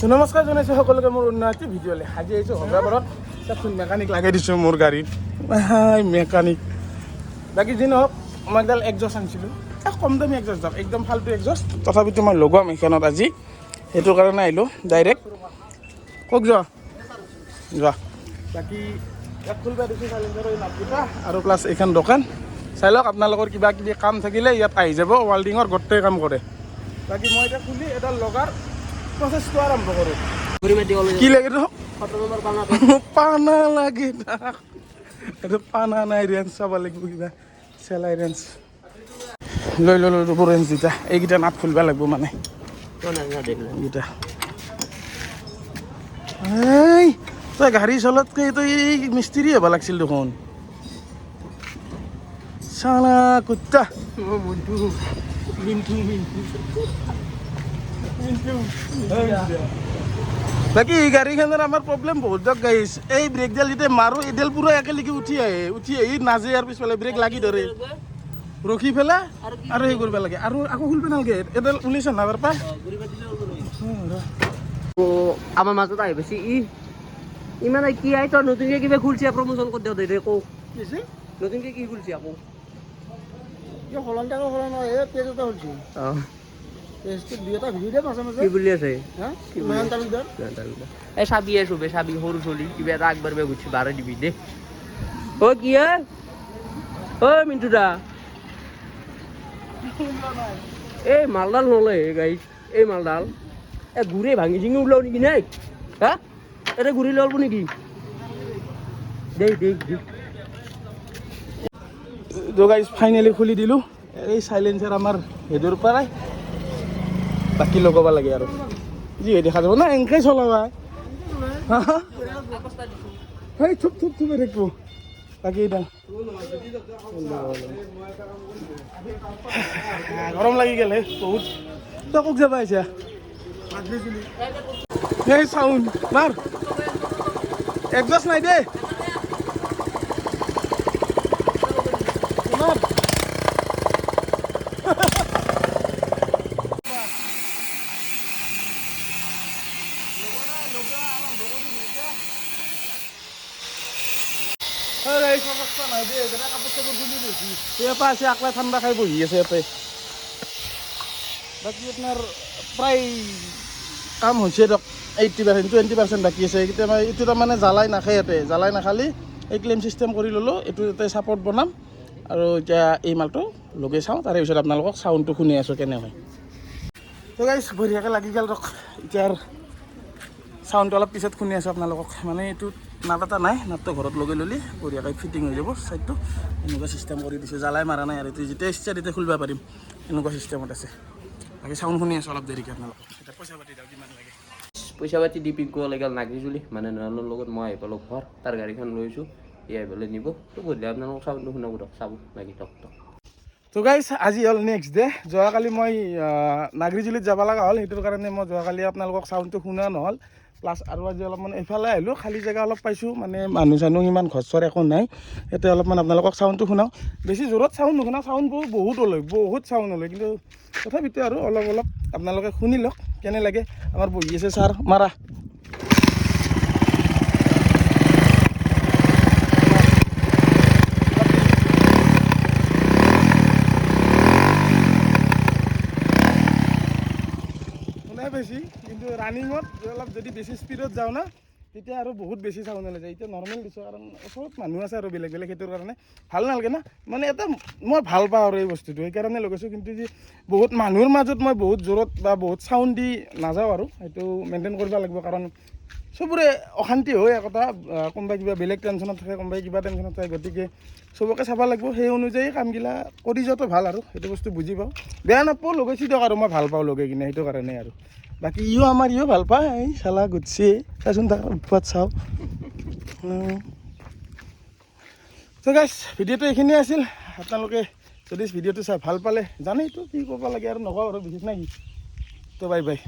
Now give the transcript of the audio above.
নমস্কাৰ জনাইছোঁ সকলোকে মোৰ উন্নতি ভিডিঅ'লৈ আজি আহিছোঁ হজৰাবাৰত চাওকচোন মেকানিক লগাই দিছোঁ মোৰ গাড়ীত। Hi, mechanic. বাকী যি নহওক, মই এডাল একজষ্ট আনিছিলোঁ। এ কম দামী একজষ্ট যাওক একদম ফাল্টু একজষ্ট তথাপিতো মই লগাম এইখনত আজি। সেইটো কাৰণে আহিলোঁ ডাইৰেক্ট কওক, যোৱা। যোৱা। বাকী, ইয়াত খুলিব দিছোঁ চাইলেঞ্চাৰৰ এই আৰু প্লাছ এইখন দোকান। চাই লওক, আপোনালোকৰ কিবা কিবি কাম থাকিলে ইয়াত আহি যাব। ৱাল্ডিঙৰ গোটেই কাম কৰে। বাকী মই এতিয়া খুলি এডাল লগাৰ প্ৰচেছটো আৰম্ভ কৰোঁ। কি লাগে তো পানা লাগে তাক। এইটো পানা নাই ৰেঞ্চ চাব লাগিব কিবা। চেলাই ৰেঞ্চ লৈ লৈ লৈ ৰ'ব ৰেঞ্চ দুটা এইকেইটা নাট খুলিব লাগিব মানে। এইকেইটা। এই তই গাড়ী চলাতকৈ তই এই মিস্ত্ৰী হ'ব লাগিছিল দেখোন। চালা কুত্তা। বাকী এই গাড়ীখনৰ আমাৰ প্ৰব্লেম বহুত দিয়ক গাইছ এই ব্ৰেকডাল যেতিয়া মাৰো এইডাল পুৰা একেলগে উঠি আহে। উঠি আহি নাজে আৰু পিছফালে ব্ৰেক লাগি ধৰে। ৰখি পেলাই আৰু সেই কৰিব লাগে। আৰু আকৌ খুলিব নালাগে। এডাল উলিছে না পৰা আমাৰ মাজত আহি পাইছে। ই ইমান কি আই তই নতুনকে কিবা খুলছি প্ৰমোচন কৰি দিওঁ দে কৌ নতুনকে কি খুলছি আকৌ? সলনি সলনি এই পেজ এটা হৈছে অঁ। পেজটোত দুই এটা ভিডিঅ' দিয়ে মাজে মাজে কি বুলি আছে হা কি বুলি? ইমান তাৰ ভিতৰত এই চাবি আছো বে চাবি সৰু চলি কিবা এটা আগবাঢ়িব ঘুরছি বারে দিবি দে। ও কি ও মিন্টু এই মালডাল নলে গাই এই মালডাল। এ ঘুরে ভাঙি চিঙি উলাও নেকি নাই? হা এটা ঘুরি লব নেকি? দেই দেই দেই। তো গাইজ ফাইনেলি খুলি দিলোঁ। এই চাইলেঞ্চাৰ আমাৰ হেডৰ পৰাই। বাকী লগাব লাগে আৰু। যি হৈ দেখা যাব। না এনেকৈ চলাবা। হা হা? সেই থুপ থুপ, থুপে থাকিব। বাকী এতিয়া গৰম লাগি গ'ল বহুত। তই ক'ত যাবা আহিছা সেই চাউণ্ড মাৰ। একজষ্ট নাই দেই মাৰ ইয়াতে আছে আকলাই ঠাণ্ডা খাই বহি আছে ইয়াতে। বাকী আপোনাৰ প্ৰায় কাম হৈছে দিয়ক এইট্টি পাৰ্চেণ্ট টুৱেণ্টি পাৰ্চেণ্ট বাকী আছে। মই এইটো তাৰমানে জ্বালাই নাখায় ইয়াতে। জ্বালাই নাখালি এই ক্লেইম চিষ্টেম কৰি ল'লোঁ এইটো ইয়াতে ছাপৰ্ট বনাম। আৰু এতিয়া এই মালটো লগাই চাওঁ তাৰে পিছত আপোনালোকক চাউণ্ডটো শুনি আছোঁ কেনে হয়। তো গাইছ বঢ়িয়াকৈ লাগি গ'ল ৰখ এতিয়া চাউণ্ডটো অলপ পিছত শুনি আছোঁ আপোনালোকক। মানে এইটো নাট এটা নাই নাটটো ঘৰত লগাই ল'লি বঢ়িয়াকৈ ফিটিং হৈ যাব ছাইডটো এনেকুৱা চিষ্টেম কৰি দিছোঁ জ্বালাই মাৰা নাই আৰু এইটো যেতিয়া ইচ্ছা তেতিয়া খুলিব পাৰিম। এনেকুৱা চিষ্টেমত আছে। বাকী চাউণ্ড শুনি আছোঁ অলপ দেৰিকৈ আপোনালোকক। এতিয়া পইচা পাতি দিয়ক কিমান লাগে? পইচা পাতি দি পিক লাগিল নাগৰি চুলি মানে নয়নৰ লগত মই আহি পালোঁ ঘৰ তাৰ গাড়ীখন লৈছোঁ সি আহি পেলাই নিব। তো গধূলি আপোনালোকক চাউণ্ডটো শুনাব দিয়ক চাব লাগি টক টক তো গাইছ আজি হ'ল নেক্সট ডে যোৱাকালি মই নাগৰিজুলিত যাব লগা হ'ল সেইটোৰ কাৰণে মই যোৱাকালি আপোনালোকক চাউণ্ডটো শুনা নহ'ল। প্লাছ আৰু আজি অলপমান এইফালে আহিলোঁ খালী জেগা অলপ পাইছোঁ মানে মানুহ চানুহ ইমান ঘৰ চৰ একো নাই। ইয়াতে অলপমান আপোনালোকক চাউণ্ডটো শুনাওঁ। বেছি জোৰত চাউণ্ড নুশুনাওঁ চাউণ্ডবোৰ বহুত ওলয় বহুত চাউণ্ড ওলয়। কিন্তু তথাপিতো আৰু অলপ অলপ আপোনালোকে শুনি লওক কেনে লাগে আমাৰ বহি আছে ছাৰ মাৰা। ৰানিঙত অলপ যদি বেছি স্পীডত যাওঁ না, তেতিয়া আৰু বহুত বেছি ওলাই যায়। এতিয়া নৰ্মেল দিছোঁ, কাৰণ ওচৰত মানুহ আছে আৰু বেলেগ বেলেগ সেইটোৰ কাৰণে ভালো নালাগে না। মানে এটা মই ভালো পাওঁ আৰু এই বস্তুটো, সেইকাৰণে লগাইছোঁ। কিন্তু যি বহুত মানুহৰ মাজত মই বহুত জোৰত বা বহুত চাউণ্ড দি নাযাওঁ আৰু, সেইটো মেইনটেইন কৰিব লাগিব। কাৰণ চবৰে অশান্তি হয় একতা কোনোবাই কিবা বেলেগ টেনশ্যনত থাকে, কোনোবাই কিবা টেনশ্যনত থাকে, গতিকে চবকে চাব লাগিব, সেই অনুযায়ী কামগিলা কৰি যোৱাটো ভালো আৰু, সেইটো বস্তু বুজি পাওঁ। বেয়া নাপাওঁ, লগাইছোঁ দিয়ক আৰু, মই ভালো পাওঁ লগাই কিনে, সেইটো কাৰণে আৰু। বাকী ইও আমাৰ ইও ভালো পায়, এই চালা গুচি চাচোন তাৰ উৎপাত চাওঁ। তো গাইছ ভিডিঅ'টো এইখিনিয়ে আছিল। আপোনালোকে যদি ভিডিঅ'টো চাই ভালো পালে জানেইতো কি কৰিব লাগে আৰু নকওঁ আৰু, বিশেষ নাই কি তো বাই বাই